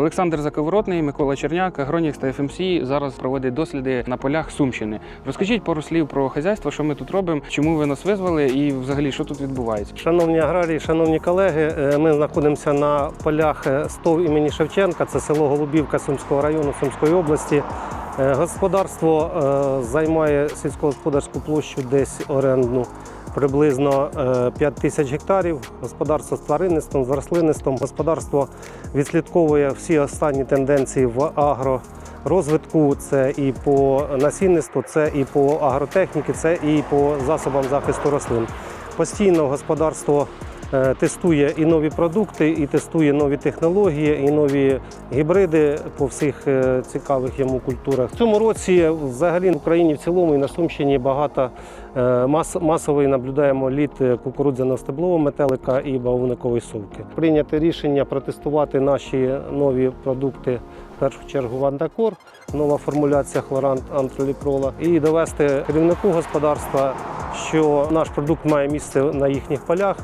Олександр Заковоротний, Микола Черняк, Агронікс та ФМС зараз проводять досліди на полях Сумщини. Розкажіть пару слів про хазяйство, що ми тут робимо, чому ви нас визвали і взагалі що тут відбувається. Шановні аграрії, шановні колеги, е, ми знаходимося на полях е, СТОВ імені Шевченка, це село Голубівка Сумського району Сумської області. Е, Господарство займає сільськогосподарську площу десь орендну приблизно е, 5 тисяч гектарів. Господарство з тваринництвом, з рослинництвом. Господарство відслідковує всі останні тенденції в агророзвитку. Це і по насінництву, це і по агротехніці, це і по засобам захисту рослин. Постійно господарство е, тестує і нові продукти, і тестує нові технології, і нові гібриди по всіх е, цікавих йому культурах. В цьому році взагалі в Україні в цілому і на Сумщині багато е, мас, масовий наблюдаємо літ кукурудзяно-стеблового метелика і бавовникової совки. Прийняти рішення протестувати наші нові продукти. В першу чергу Вандакор, нова формуляція хлорант антроліпрола, і довести керівнику господарства, що наш продукт має місце на їхніх полях,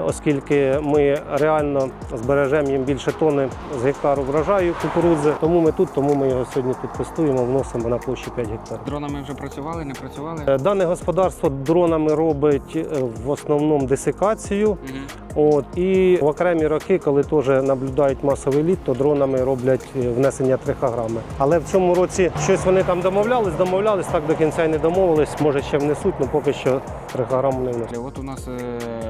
оскільки ми реально збережемо їм більше тони з гектару врожаю кукурудзи. Тому ми тут, тому ми його сьогодні тут вносимо на площі 5 гектарів. Дронами вже працювали, не працювали. Е, Дане господарство дронами робить е, в основному десикацію. От і в окремі роки, коли теж наблюдають масовий літ, то дронами роблять е, внесення трихограми. Але в цьому році щось вони там домовлялись, домовлялись, так до кінця й не домовились. Може ще внесуть, але поки що трихограму не внесуть. От у нас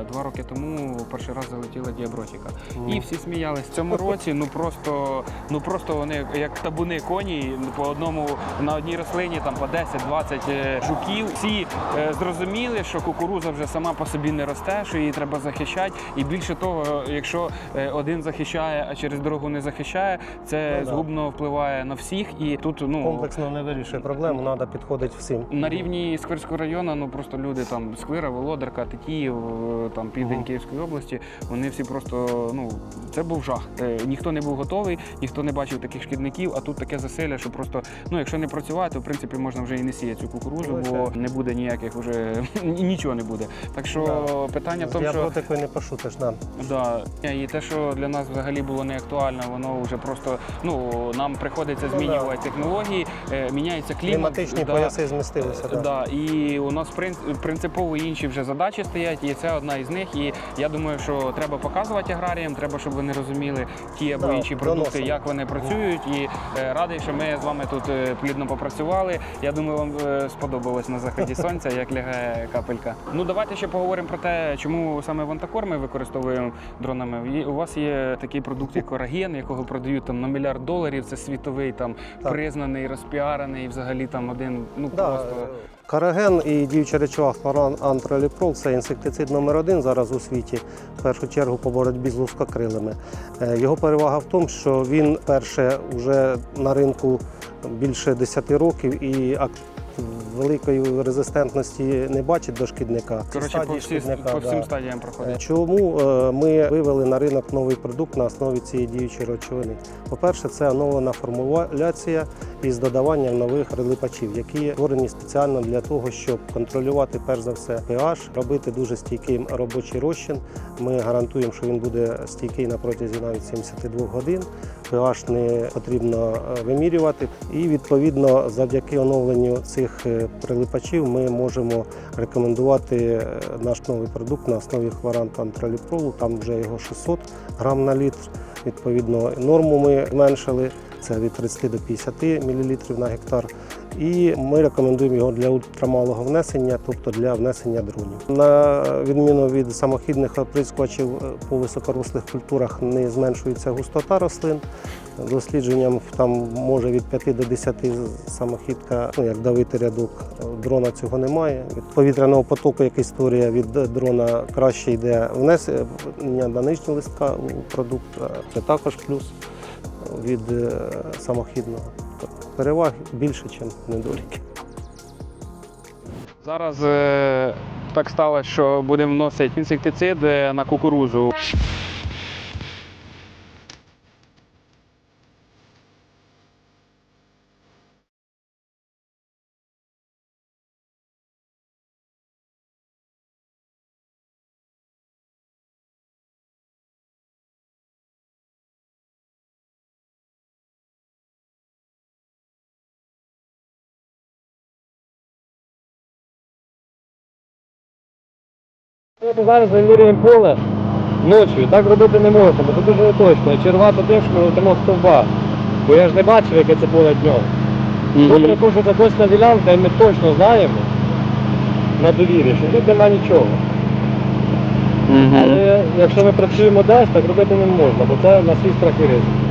два роки тому перший раз залетіла діабротіка. І всі сміялись. В цьому році ну просто, ну просто вони як табуни коні по одному на одній рослині там по 10-20 е, жуків. Всі е, зрозуміли, що кукуруза вже сама по собі не росте, що її треба захищати. І більше того, якщо е, один захищає, а через дорогу не захищає, це Ну згубно впливає на всіх. І тут ну Комплексно не вирішує проблему, треба підходити всім. на рівні Сквирського району, ну просто люди там Сквира, Володарка, Тетіїв, е, там Південь Ага. Київської області, вони всі просто ну це був жах. Е, Ніхто не був готовий, ніхто не бачив таких шкідників, а тут таке засилля, що просто ну якщо не працювати, то в принципі можна вже і не сіяти цю кукурузу, бо не буде ніяких вже нічого не буде. Так що питання в тому, що діабротикою не пошутиш, да. Да, і те, що для нас взагалі було не актуально, воно вже просто ну нам приходиться Ну, змінювати технології, е, міняється клімат. Кліматичні да. пояси змістилися. Да. Да, і у нас принципово інші вже задачі стоять, і це одна із них. І я думаю, що треба показувати аграріям, треба, щоб вони розуміли ті або інші продукти, як вони працюють. І е, радий, що ми з вами тут е, плідно попрацювали. Я думаю, вам е, сподобалось на заході сонця, як лягає капелька. Ну давайте ще поговоримо про те, чому саме вантакор ми використовуємо дронами. У вас є такий продукт, як Ораген, якого продають там на мільярд доларів. Це світовий там Так. признаний, розпіарений, взагалі там один. Ну Да, просто. Караген і діюча речова хлоран антроліпрол це інсектицид номер один зараз у світі, в першу чергу по боротьбі з лускокрилими. Е, Його перевага в тому, що він перше вже на ринку більше 10 років і ак- великої резистентності не бачить до шкідника. Коротше, по, всі, шкідника, по всім да. стадіям проходить. Чому е, ми вивели на ринок новий продукт на основі цієї діючої речовини? По-перше, це оновлена формуляція із додаванням нових прилипачів, які створені спеціально для того, щоб контролювати перш за все pH, робити дуже стійким робочий розчин. Ми гарантуємо, що він буде стійкий на протязі навіть 72 годин. pH не потрібно е, вимірювати. І відповідно, завдяки оновленню цих е, прилипачів, ми можемо рекомендувати е, наш новий продукт на основі хлоранту антроліпролу. Там вже його 600 грам на літр. Відповідно, норму ми зменшили. Це від 30 до 50 мл на гектар. І ми рекомендуємо його для ультрамалого внесення, тобто для внесення дронів. На відміну від самохідних оприскувачів е, по високорослих культурах не зменшується густота рослин. Дослідженням там може від 5 до 10 самохідка, ну як давити рядок. Дрона цього немає. Від повітряного потоку, який створює від дрона, краще йде внесення нижній листка у продукт. Це також плюс від е, самохідного. Тобто Переваг більше, ніж недоліки. Зараз е, так сталося, що будемо вносити інсектицид е, на кукурузу. Ми зараз вимірюємо поле ночі, так робити не можна, бо це дуже не точно. І Червато тим, що ми летимо стовба. Бо я ж не бачив, яке це поле днем. Тут також це точна ділянка, і ми точно знаємо на довірі, що тут нема нічого. Але якщо ми працюємо десь, так робити не можна, бо це на свій страх і ризик.